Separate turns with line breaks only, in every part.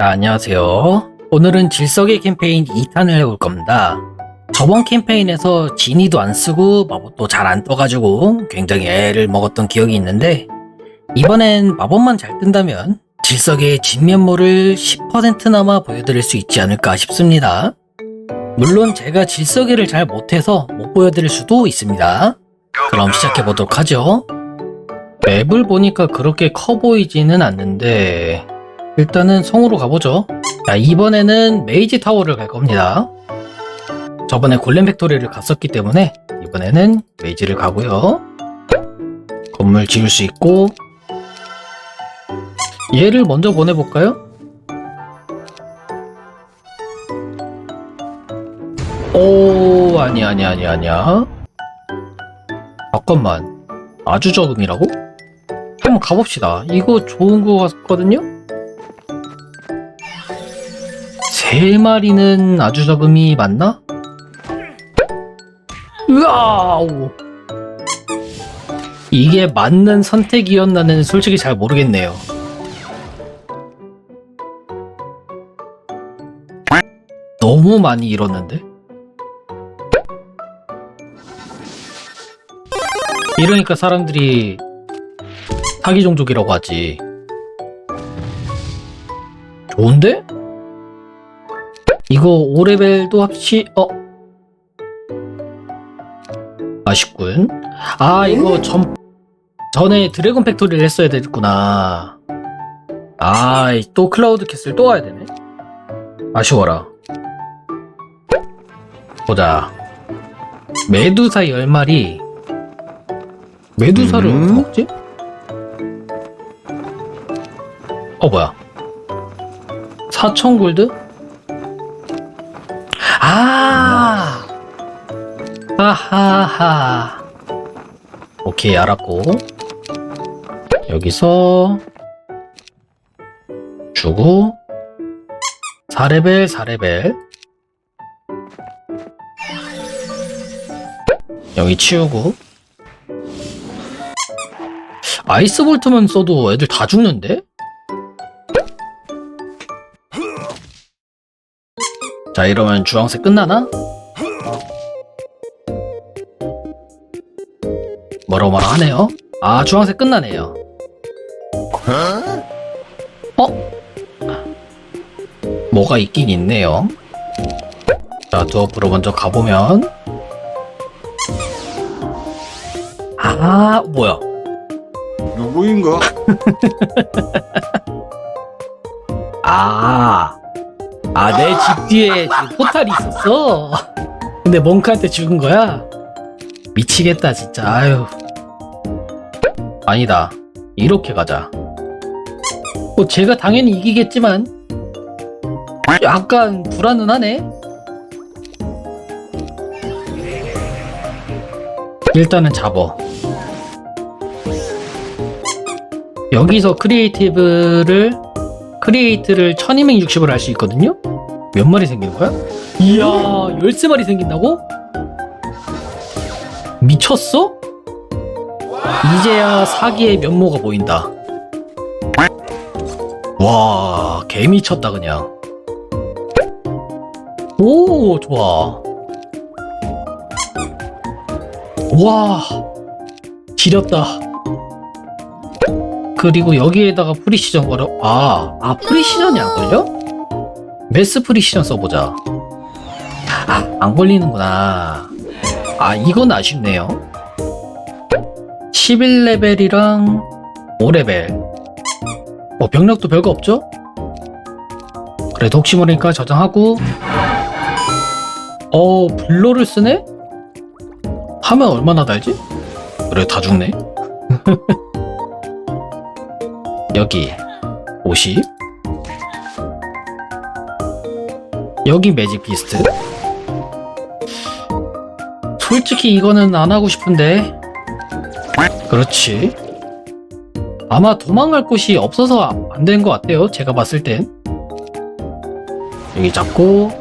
자, 안녕하세요. 오늘은 질석의 캠페인 2탄을 해볼 겁니다. 저번 캠페인에서 진이도 안 쓰고 마법도 잘 안 떠가지고 굉장히 애를 먹었던 기억이 있는데 이번엔 마법만 잘 뜬다면 질석의 진면모를 10%나마 보여드릴 수 있지 않을까 싶습니다. 물론 제가 질석이를 잘 못해서 못 보여드릴 수도 있습니다. 그럼 시작해보도록 하죠. 맵을 보니까 그렇게 커 보이지는 않는데 일단은 성으로 가보죠. 자, 이번에는 메이지 타워를 갈 겁니다. 저번에 골렘 팩토리를 갔었기 때문에 이번에는 메이지를 가고요. 건물 지을 수 있고 얘를 먼저 보내볼까요? 오 아니 아니 아니 아니야 잠깐만 아주 적음이라고? 한번 가봅시다 이거 좋은 거 같거든요? 세 마리는 아주 적음이 맞나? 으아우 이게 맞는 선택이었나는 솔직히 잘 모르겠네요 너무 많이 잃었는데? 이러니까 사람들이 사기 종족이라고 하지 좋은데? 이거 5레벨도 합치 어? 아쉽군. 아 이거 전 전에 드래곤 팩토리를 했어야 됐구나. 아또 클라우드 캐슬 또 와야 되네. 아쉬워라. 보자. 메두사 10마리. 메두사를
음?
어디서 먹지? 어 뭐야? 4천 골드? 아. 하하하. 오케이 알았고. 여기서 주고. 4레벨 4레벨. 여기 치우고. 아이스 볼트만 써도 애들 다 죽는데? 자 이러면 주황색 끝나나? 뭐라고 뭐라 하네요 아 주황색 끝나네요 어? 뭐가 있긴 있네요 자 두어프로 먼저 가보면 아 뭐야
누구인가?
아, 아, 내 집 뒤에 지금 포탈이 있었어. 근데 몽크한테 죽은 거야? 미치겠다, 진짜. 아유. 아니다. 이렇게 가자. 뭐, 제가 당연히 이기겠지만, 약간 불안은 하네? 일단은 잡어. 여기서 크리에이티브를 크리에이트를 1260을 할 수 있거든요? 몇 마리 생기는 거야? 이야, 13마리 생긴다고? 미쳤어? 이제야 사기의 면모가 보인다. 와, 개 미쳤다, 그냥. 오, 좋아. 와, 지렸다. 그리고 여기에다가 프리시전 걸어 아, 아 프리시전이 안 걸려? 메스 프리시전 써보자 아, 안 걸리는구나 아 이건 아쉽네요 11레벨이랑 5레벨 뭐 병력도 별거 없죠? 그래도 혹시 모르니까 저장하고 어 블러를 쓰네? 하면 얼마나 달지? 그래 다 죽네 여기 50 여기 매직 비스트? 솔직히 이거는 안 하고 싶은데. 그렇지. 아마 도망갈 곳이 없어서 안된것 같아요 제가 봤을 땐. 여기 잡고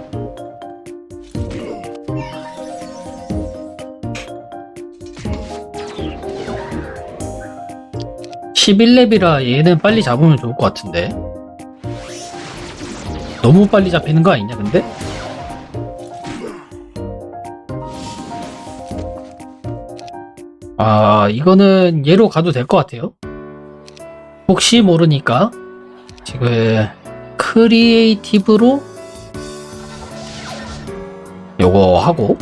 11렙이라 얘는 빨리 잡으면 좋을 것 같은데 너무 빨리 잡히는 거 아니냐 근데? 아 이거는 얘로 가도 될 것 같아요 혹시 모르니까 지금 크리에이티브로 요거 하고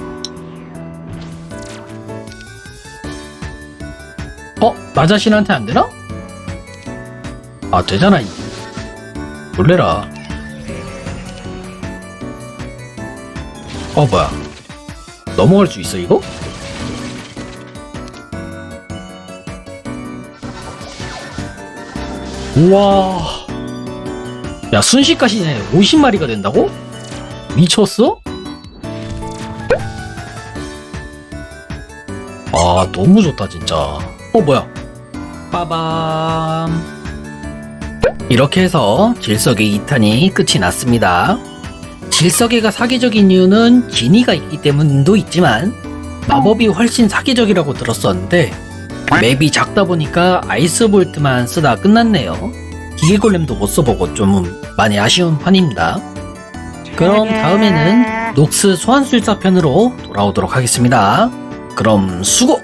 어? 나 자신한테 안 되나? 아 되잖아 이. 놀래라 어 뭐야 넘어갈 수 있어 이거? 우와 야 순식간에 50마리가 된다고? 미쳤어? 아 너무 좋다 진짜 어 뭐야 빠밤 이렇게 해서 질석의 2탄이 끝이 났습니다. 질석이가 사기적인 이유는 지니가 있기 때문도 있지만 마법이 훨씬 사기적이라고 들었었는데 맵이 작다 보니까 아이스볼트만 쓰다 끝났네요. 기계골렘도 못 써보고 좀 많이 아쉬운 편입니다. 그럼 다음에는 녹스 소환술사 편으로 돌아오도록 하겠습니다. 그럼 수고!